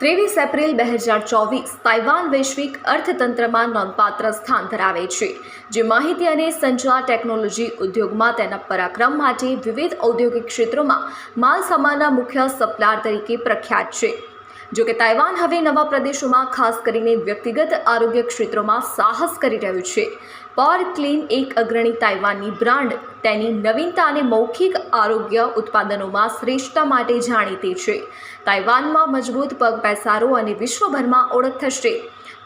ત્રેવીસ એપ્રિલ બે હજાર ચોવીસ તાઇવાન વૈશ્વિક અર્થતંત્રમાં નોંધપાત્ર સ્થાન ધરાવે છે, જે માહિતી અને સંચાર ટેકનોલોજી ઉદ્યોગમાં તેના પરાક્રમ માટે વિવિધ ઔદ્યોગિક ક્ષેત્રોમાં માલ સામાનના મુખ્ય સપ્લાયર તરીકે પ્રખ્યાત છે. જો કે તાઇવાન હવે નવા પ્રદેશોમાં ખાસ કરીને વ્યક્તિગત આરોગ્ય ક્ષેત્રોમાં સાહસ કરી રહ્યું છે. પોર ક્લીન એક અગ્રણી તાઇવાનની બ્રાન્ડ તેની નવીનતા અને મૌખિક આરોગ્ય ઉત્પાદનોમાં શ્રેષ્ઠતા માટે જાણીતી છે. તાઇવાનમાં મજબૂત પગ પેસારો અને વિશ્વભરમાં ઓળખ થશે.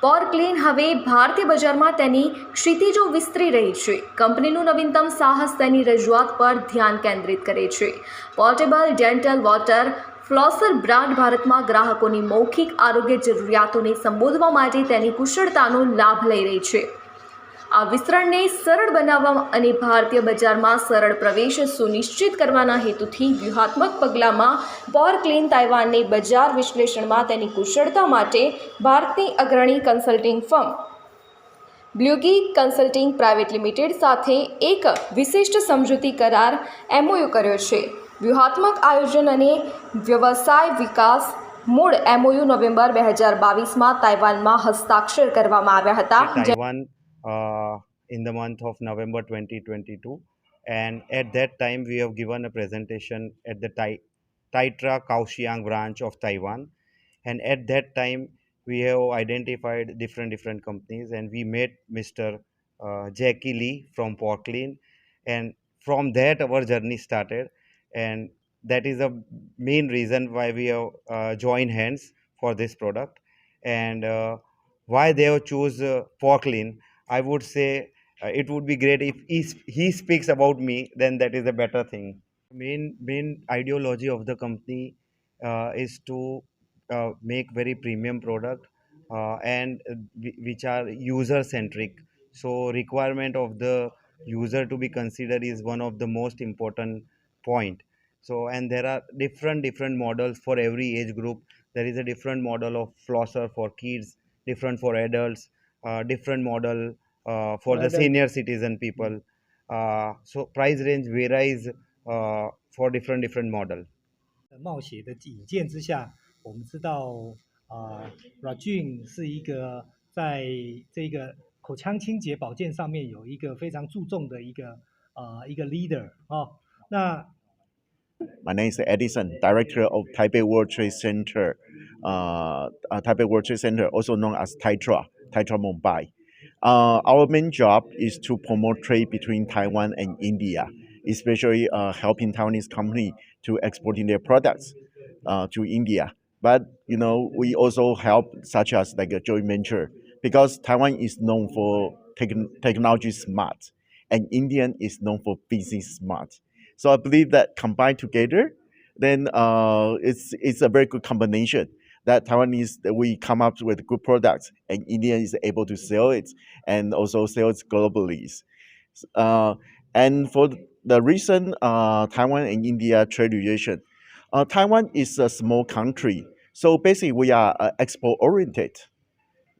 પોર ક્લીન હવે ભારતીય બજારમાં તેની ક્ષિતિજો વિસ્તરી રહી છે. કંપનીનું નવીનતમ સાહસ તેની રજૂઆત પર ધ્યાન કેન્દ્રિત કરે છે. Portable dental water flosser brand ભારતમાં ગ્રાહકોની મૌખિક આરોગ્ય જરૂરિયાતોને સંબોધવા માટે તેની કુશળતાનો લાભ લઈ રહી છે. આ વિસ્તરણને સરળ બનાવવા અને ભારતીય બજારમાં સરળ પ્રવેશ સુનિશ્ચિત કરવાના હેતુથી વ્યૂહાત્મક પગલાંમાં પોર ક્લીન તાઇવાનને બજાર વિશ્લેષણમાં તેની કુશળતા માટે ભારતની અગ્રણી consulting firm Bluegee consulting private limited સાથે એક વિશિષ્ટ સમજૂતી કરાર એમઓયુ કર્યો છે. વ્યૂહાત્મક આયોજન અને વ્યવસાય વિકાસ મૂળ એમઓયુ નવેમ્બર બે હજાર બાવીસમાં તાઇવાનમાં હસ્તાક્ષર કરવામાં આવ્યા હતા જે- Taiwan uh, in the month of November 2022. And at that time, we have given a presentation at the Tai- Taitra Kaohsiung branch of Taiwan. And at that time, we have identified different different companies, and we met Mr. Uh, Jackie Lee from Portland. And from that, our journey started. And that is the main reason why we have uh, joined hands for this product. And uh, why they have choose uh, Portland, I would say uh, it would be great if he, sp- he speaks about me, then that is a better thing. Main main ideology of the company uh, is to uh, make very premium product uh, and which are user centric. So requirement of the user to be considered is one of the most important point. So and there are different different models for every age group. There is a different model of flosser for kids, different for adults, uh, different model uh, for the Adult. senior citizen people. Uh, so price range varies uh, for different different model. 冒险的引荐之下，我们知道啊、Rajun 是一个在这个口腔清洁保健上面有一个非常注重的一个啊、一个 leader 哦。那 my name is Edison, Director of Taipei World Trade Center, uh, uh, Taipei World Trade Center, also known as Taitra, Taitra Mumbai. Uh, our main job is to promote trade between Taiwan and India, especially uh, helping Taiwanese company to exporting their products uh, to India. But you know, we also help such as like a joint venture because Taiwan is known for techn- technology smart, and Indian is known for business smart. So I believe that combined together, then uh, it's it's a very good combination. That Taiwanese that we come up with good products, and India is able to sell it and also sell it globally. Uh, and for the recent uh, Taiwan and India trade relation, uh, Taiwan is a small country, so basically we are uh, export oriented.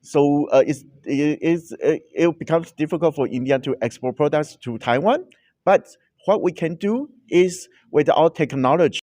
So uh, it's, it, it's, it it becomes difficult for India to export products to Taiwan, but what we can do is with our technology